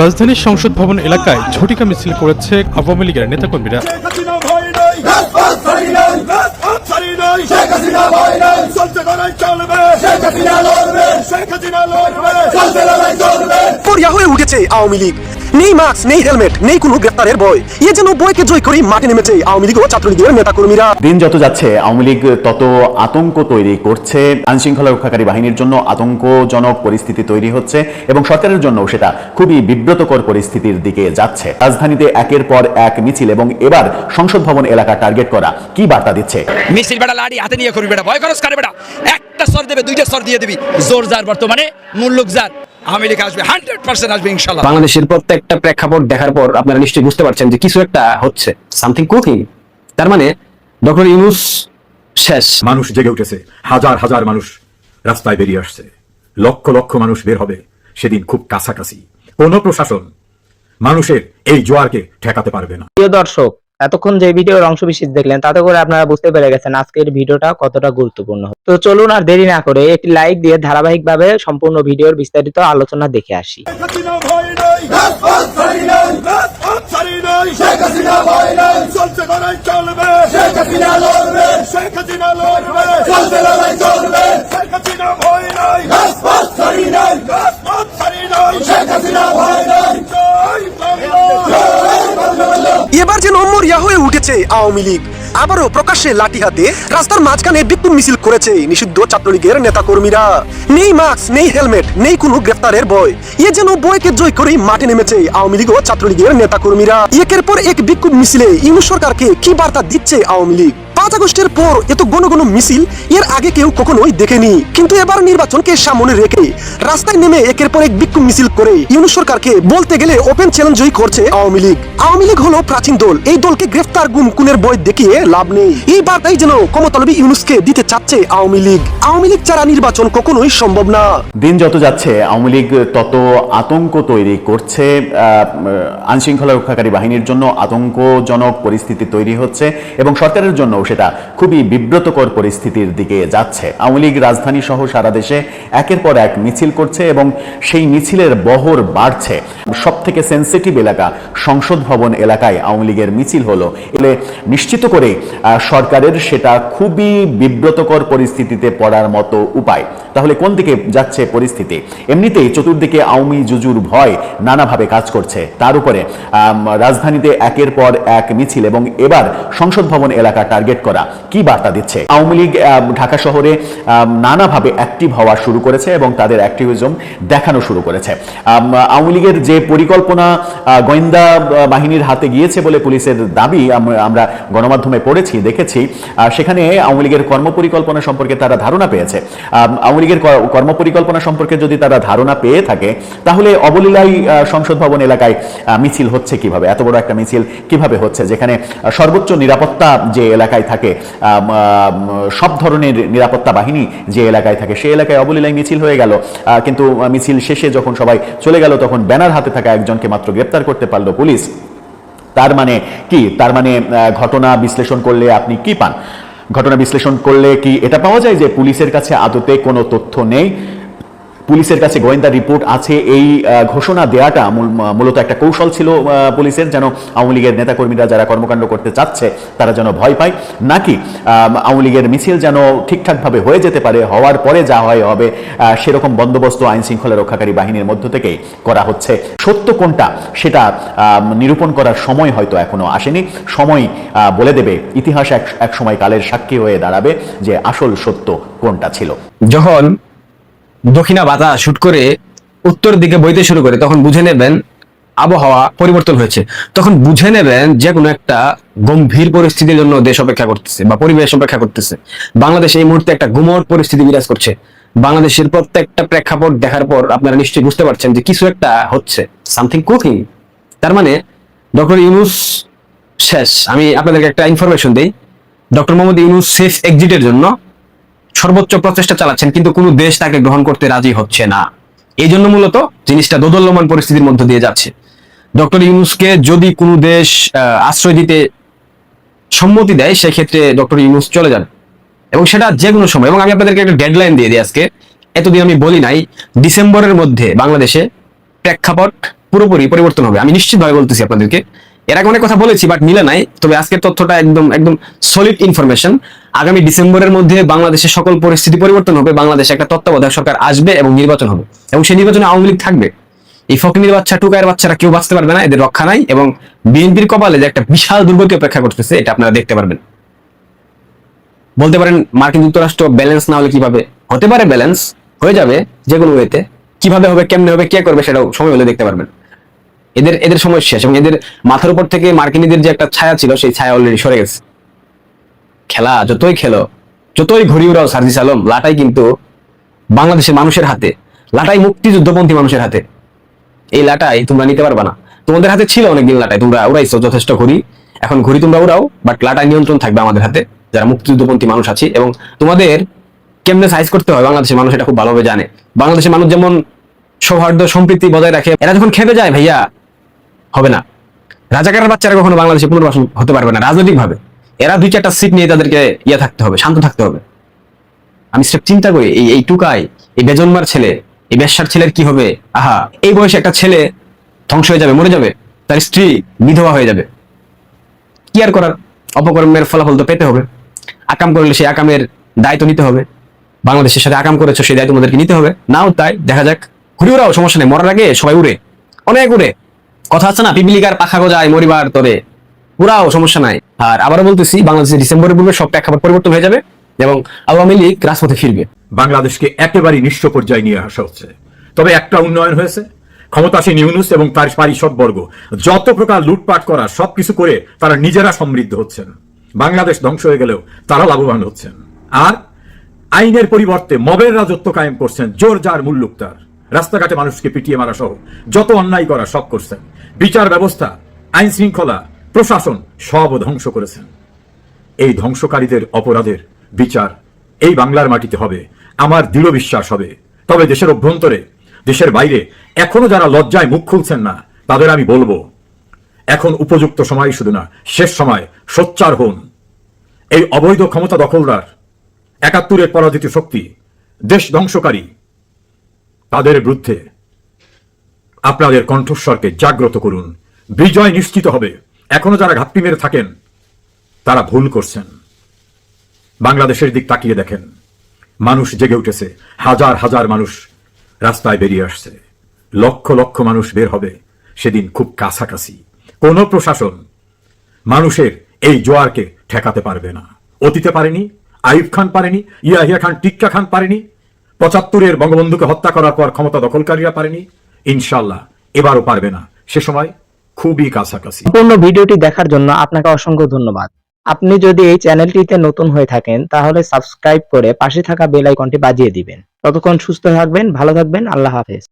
রাজধানীর সংসদ ভবন এলাকায় ঝটিকা মিছিল করেছে আওয়ামী লীগের নেতাকর্মীরা। হয়ে উঠেছে আওয়ামী লীগ। নেই মাস্ক নেই হেলমেট নেই কোনো গ্রেপ্তারের ভয়। এ যেন বয়কে জয় করে মাঠে নেমেছে আওয়ামী লীগ ও ছাত্রলীগের নেতাকর্মীরা। দিন যত যাচ্ছে আওয়ামী লীগ তত আতঙ্ক তৈরি করছে। আইনশৃঙ্খলা রক্ষাকারী বাহিনীর জন্য আতঙ্কজনক পরিস্থিতি তৈরি হচ্ছে এবং সরকারের জন্য সেটা খুবই বিব্রতকর পরিস্থিতির দিকে যাচ্ছে। রাজধানীতে একের পর এক মিছিল এবং এবার সংসদ ভবন এলাকা টার্গেট করা কি বার্তা দিচ্ছে? মিছিল বেটা লাড়ি হাতে নিয়ে করবি বেটা ভয় খরচ করে বেটা একটা সর দেবে দুইটা সর দিয়ে দিবি। জোর যার বর্তমানে মূল্যক যার আওয়ামী লীগ আসবে হান্ড্রেড পার্সেন্ট আসবে ইনশাল্লাহ। বাংলাদেশের প্রত্যেকটা প্রেক্ষাপট দেখার পর আপনারা নিশ্চয়ই বুঝতে পারছেন যে কিছু একটা হচ্ছে সামথিং কুকিং তার মানে ডক্টর ইউনুস শেষ। মানুষ জেগে উঠেছে হাজার হাজার মানুষ রাস্তায় বেরিয়ে আসছে। লক্ষ লক্ষ মানুষ বের হবে সেদিন খুব কাছাকাছি। কোন প্রশাসন মানুষের এই জোয়ারকে ঠেকাতে পারবে না। প্রিয় দর্শক এতক্ষণ যে ভিডিওর অংশ বিশেষ দেখলেন, তাতে করে আপনারা বুঝতে পেরে গেছেন আজকের ভিডিওটা কতটা গুরুত্বপূর্ণ। তো চলুন আর দেরি না করে একটি লাইক দিয়ে ধারাবাহিকভাবে সম্পূর্ণ ভিডিওর বিস্তারিত আলোচনা দেখে আসি। শেখ হাসিনা বাংলা যে নম্বর ইয়া হয়ে উঠেছে আওয়ামী লীগ। আবারও প্রকাশ্যে লাঠি হাতে রাস্তার মাঝখানে বিক্ষোভ মিছিল করেছে নিষিদ্ধ ছাত্রলীগের নেতাকর্মীরা। নেই মাস্ক, নেই হেলমেট, নেই কোনো গ্রেফতারের বয় এ যেন বয়কে জয় করেই মাঠে নেমেছে আওয়ামী লীগ ও ছাত্রলীগের নেতাকর্মীরা। একের পর এক বিক্ষোভ মিছিলে ইউনূস সরকারকে কি বার্তা দিচ্ছে আওয়ামী লীগ? পাঁচ আগস্টের পর এত ঘন ঘন মিছিল, এর আগে কেউ কখনোই দেখেনি। কিন্তু এবার নির্বাচনকে সামনে রেখে রাস্তায় নেমে একের পর এক বিক্ষোভ মিছিল করে ইউনুস সরকারকে বলতে গেলে ওপেন চ্যালেঞ্জই করছে আওয়ামী লীগ। আওয়ামী লীগ হলো প্রাচীন দল। এই দলকে গ্রেফতার গুম কুনের বই দেখিয়ে লাভ নেই। এই বার্তাই যেন ক্ষমতালবী ইউনুসকে দিতে চাচ্ছে আওয়ামী লীগ। আওয়ামী লীগ ছাড়া নির্বাচন কখনোই সম্ভব না। দিন যত যাচ্ছে, আওয়ামী লীগ তত আতঙ্ক তৈরি করছে। আইন শৃঙ্খলা রক্ষাকারী বাহিনীর জন্য আতঙ্কজনক পরিস্থিতি তৈরি হচ্ছে এবং সরকারের জন্য সেটা খুবই বিব্রতকর পরিস্থিতির দিকে যাচ্ছে। আওয়ামী লীগ রাজধানী সহ সারা দেশে একের পর এক মিছিল করছে এবং সেই মিছিলের বহর বাড়ছে। সব থেকে সেন্সিটিভ এলাকা সংসদ ভবন এলাকায় আওয়ামী লীগের মিছিল হলো। এলে নিশ্চিত করে সরকারের সেটা খুবই বিব্রতকর পরিস্থিতিতে পড়ার মতো উপায়। তাহলে কোন দিকে যাচ্ছে পরিস্থিতি? এমনিতেই চতুর্দিকে আওয়ামী জুজুর ভয় নানাভাবে কাজ করছে। তার উপরে রাজধানীতে একের পর এক মিছিল এবং এবার সংসদ ভবন এলাকা টার্গেট করা। কি বার্তা দিচ্ছে? আওয়ামী লীগ ঢাকা শহরে নানাভাবে অ্যাক্টিভ হওয়া শুরু করেছে এবং তাদের অ্যাক্টিভিজম দেখানো শুরু করেছে। আওয়ামী লীগের যে পরিকল্পনা গোয়েন্দা বাহিনীর হাতে গিয়েছে বলে পুলিশের দাবি আমরা গণমাধ্যমে পড়েছি, দেখেছি। সেখানে আওয়ামী লীগের কর্মপরিকল্পনা সম্পর্কে তারা ধারণা পেয়েছে। আওয়ামী লীগের কর্মপরিকল্পনা সম্পর্কে যদি তারা ধারণা পেয়ে থাকে, তাহলে অবলীলাই সংসদ ভবন এলাকায় মিছিল হচ্ছে কীভাবে? এত বড় একটা মিছিল কীভাবে হচ্ছে? যেখানে সর্বোচ্চ নিরাপত্তা যে এলাকায় থাকে। সব ধরনের নিরাপত্তা বাহিনী যে এলাকায় থাকে, সেই এলাকায় অবলীলাই মিছিল হয়ে গেল। কিন্তু মিছিল শেষে যখন সবাই চলে গেল, তখন ব্যানার হাতে থাকা একজনকে মাত্র গ্রেপ্তার করতে পারল পুলিশ। তার মানে কি? তার মানে ঘটনা বিশ্লেষণ করলে আপনি কি পান? ঘটনা বিশ্লেষণ করলে কি এটা পাওয়া যায় যে পুলিশের কাছে আদতে কোনো তথ্য নেই? পুলিশের কাছে গোয়েন্দা রিপোর্ট আছে। এই ঘোষণা দেওয়াটা মূলত একটা কৌশল ছিল পুলিশের, যেন আওয়ামী লীগের নেতাকর্মীরা যারা কর্মকাণ্ড করতে চাচ্ছে, তারা যেন ভয় পায়। নাকি আওয়ামী লীগের মিছিল যেন ঠিকঠাকভাবে হয়ে যেতে পারে, হওয়ার পরে যা হয় হবে সেরকম বন্দোবস্ত আইন শৃঙ্খলা রক্ষাকারী বাহিনীর মধ্য থেকেই করা হচ্ছে। সত্য কোনটা, সেটা নিরূপণ করার সময় হয়তো এখনও আসেনি। সময় বলে দেবে, ইতিহাস এক সময় কালের সাক্ষী হয়ে দাঁড়াবে যে আসল সত্য কোনটা ছিল। যখন দক্ষিণা বাতাস শুট করে উত্তর দিকে বইতে শুরু করে, তখন বুঝে নেবেন আবহাওয়া পরিবর্তন হয়েছে। তখন বুঝে নেবেন যে কোনো একটা গম্ভীর পরিস্থিতির জন্য দেশ অপেক্ষা করতেছে বা পরিবেশ অপেক্ষা করতেছে। বাংলাদেশ এই মুহূর্তে একটা গুমট পরিস্থিতি বিরাজ করছে। বাংলাদেশের প্রত্যেকটা প্রেক্ষাপট দেখার পর আপনারা নিশ্চয়ই বুঝতে পারছেন যে কিছু একটা হচ্ছে সামথিং কুকিং তার মানে ডক্টর ইউনুস শেষ। আমি আপনাদেরকে একটা ইনফরমেশন দিই। ডক্টর মোহাম্মদ ইউনুস সেফ এক্সিটের জন্য সর্বোচ্চ প্রচেষ্টা চালাচ্ছেন, কিন্তু কোনো দেশ তাকে গ্রহণ করতে রাজি হচ্ছে না। এই জন্য মূলত জিনিসটা দোদল্যমান পরিস্থিতির মধ্য দিয়ে যাচ্ছে। ডক্টর ইউনুসকে যদি কোনো দেশ আশ্রয় দিতে সম্মতি দেয়, সেক্ষেত্রে ডক্টর ইউনুস চলে যান। এবং সেটা যে কোনো সময়। এবং আমি আপনাদেরকে একটা ডেডলাইন দিয়ে দিই আজকে। এতদিন আমি বলি নাই, ডিসেম্বরের মধ্যে বাংলাদেশে প্রেক্ষাপট পুরোপুরি পরিবর্তন হবে। আমি নিশ্চিতভাবে বলতেছি আপনাদেরকে এর আগে অনেক কথা বলেছি বাট মিলে নাই। তবে আজকের তথ্যটা একদম একদম সলিড ইনফরমেশন আগামী ডিসেম্বরের মধ্যে বাংলাদেশের সকল পরিস্থিতি পরিবর্তন হবে, বাংলাদেশে একটা তত্ত্বাবধায়ক সরকার আসবে এবং নির্বাচন হবে। এবং সেই নির্বাচনে আওয়ামী লীগ থাকবে। এই ফকিনির বাচ্চা টুকায়ের বাচ্চারা কেউ বাঁচতে পারবে না, এদের রক্ষা নাই এবং বিএনপির কপালে যে একটা বিশাল দুর্গতি অপেক্ষা করতেছে, এটা আপনারা দেখতে পারবেন। বলতে পারেন, মার্কিন যুক্তরাষ্ট্র ব্যালেন্স না হলে কীভাবে হতে পারে ব্যালেন্স হয়ে যাবে যে কোনো ওয়েতে কীভাবে হবে, কেমনে হবে, কে করবে সেটাও সময় হলে দেখতে পারবেন। এদের এদের সময় শেষ এবং এদের মাথার উপর থেকে মার্কিনীদের যে একটা ছায়া ছিল, সেই ছায়া অলরেডি সরে গেছে। খেলা, যতই খেলো, যতই ঘুরি উড়াও সার্জিস আলম, লাটাই কিন্তু বাংলাদেশের মানুষের হাতে, লাটাই মুক্তিযুদ্ধপন্থী মানুষের হাতে। এই লাটাই তোমরা নিতে পারবা না। তোমাদের হাতে ছিল অনেকদিন লাটাই, তোমরা উড়াইছো যথেষ্ট ঘুরি এখন ঘুরি তোমরা উড়াও বাট লাটাই নিয়ন্ত্রণ থাকবে আমাদের হাতে, যারা মুক্তিযুদ্ধপন্থী মানুষ আছে এবং তোমাদের কেমনে সাইজ করতে হয় বাংলাদেশের মানুষ এটা খুব ভালোভাবে জানে। বাংলাদেশের মানুষ যেমন সৌহার্দ্য, সম্প্রীতি বজায় রাখে, এরা যখন খেপে যায়, ভাইয়া হবে না। রাজাকারের বাচ্চারা কখনো বাংলাদেশে পুনর্বাসন হতে পারবে না রাজনৈতিক ভাবে এরা দুই চারটা সিট নিয়ে তাদেরকে ইয়ে থাকতে হবে, শান্ত থাকতে হবে। আমি সেটা চিন্তা করি, এই এই টুকাই, এই বেজন্মার ছেলে, এই বেশ্যার ছেলের কি হবে? আহা, এই বয়সে একটা ছেলে ধ্বংস হয়ে যাবে, মরে যাবে, তার স্ত্রী বিধবা হয়ে যাবে। কি আর করার? অপকর্মের ফলাফল তো পেতে হবে। আকাম করলে সেই আকামের দায়িত্ব নিতে হবে। বাংলাদেশের সাথে আকাম করেছ, সেই দায়িত্ব তোমাদেরকে নিতে হবে। নাও তাই, দেখা যাক। ঘুরে ওরাও সমস্যা নেই, মরার আগে সবাই উড়ে। অনেক উড়ে। কথা আছে না? পিপিলিকার পাখা গজায় মরিবার তরে উড়াও সমস্যা নাই। আর আবারও বলতেছি বাংলাদেশের ডিসেম্বরের পূর্বে সব প্রেক্ষাপট পরিবর্তন হয়ে যাবে এবং আওয়ামী লীগ রাজপথে ফিরবে। বাংলাদেশকে একেবারেই নিঃস্ব পর্যায়ে নিয়ে আসা হচ্ছে। তবে একটা উন্নয়ন হয়েছে। ক্ষমতাসীন ইউনুস এবং তার বর্গ যত প্রকার লুটপাট করা, সবকিছু করে তারা নিজেরা সমৃদ্ধ হচ্ছেন। বাংলাদেশ ধ্বংস হয়ে গেলেও তারা লাভবান হচ্ছেন। আর আইনের পরিবর্তে মবের রাজত্ব কায়েম করছেন জোর যার মুল্লুকতার রাস্তাঘাটে মানুষকে পিটিয়ে মারা সহ যত অন্যায় করা সব করছেন, বিচার ব্যবস্থা, আইন শৃঙ্খলা, প্রশাসন সব ধ্বংস করেছেন। এই ধ্বংসকারীদের অপরাধের বিচার এই বাংলার মাটিতে হবে, আমার দৃঢ় বিশ্বাস হবে। তবে দেশের অভ্যন্তরে, দেশের বাইরে এখনও যারা লজ্জায় মুখ খুলছেন না, তাদের আমি বলব, এখন উপযুক্ত সময় শুধু না, শেষ সময়, সোচ্চার হন। এই অবৈধ ক্ষমতা দখলদার, একাত্তরের পরাজিত শক্তি, দেশ ধ্বংসকারী তাদের বিরুদ্ধে আপনাদের কণ্ঠস্বরকে জাগ্রত করুন। বিজয় নিশ্চিত হবে। এখনও যারা ঘাপটি মেরে থাকেন, তারা ভুল করছেন। বাংলাদেশের দিক তাকিয়ে দেখেন। মানুষ জেগে উঠেছে। হাজার হাজার মানুষ রাস্তায় বেরিয়ে আসছে। লক্ষ লক্ষ মানুষ বের হবে। সেদিন খুব কাছাকাছি। কোন প্রশাসন মানুষের এই জোয়ারকে ঠেকাতে পারবে না। অতীতে পারেনি আইব খান পারেনি, ইয়াহিয়া খান, টিক্কা খান পারেনি পঁচাত্তরের বঙ্গবন্ধুকে হত্যা করার পর ক্ষমতা দখলকারীরা পারেনি ইনশাল্লাহ এবারও পারবে না। সে সময় খুবই কাছাকাছি। সম্পূর্ণ ভিডিওটি দেখার জন্য আপনাকে অসংখ্য ধন্যবাদ। আপনি যদি এই চ্যানেলটিতে নতুন হয়ে থাকেন, তাহলে সাবস্ক্রাইব করে পাশে থাকা বেল আইকনটি বাজিয়ে দিবেন। ততক্ষণ সুস্থ থাকবেন, ভালো থাকবেন, আল্লাহ হাফেজ।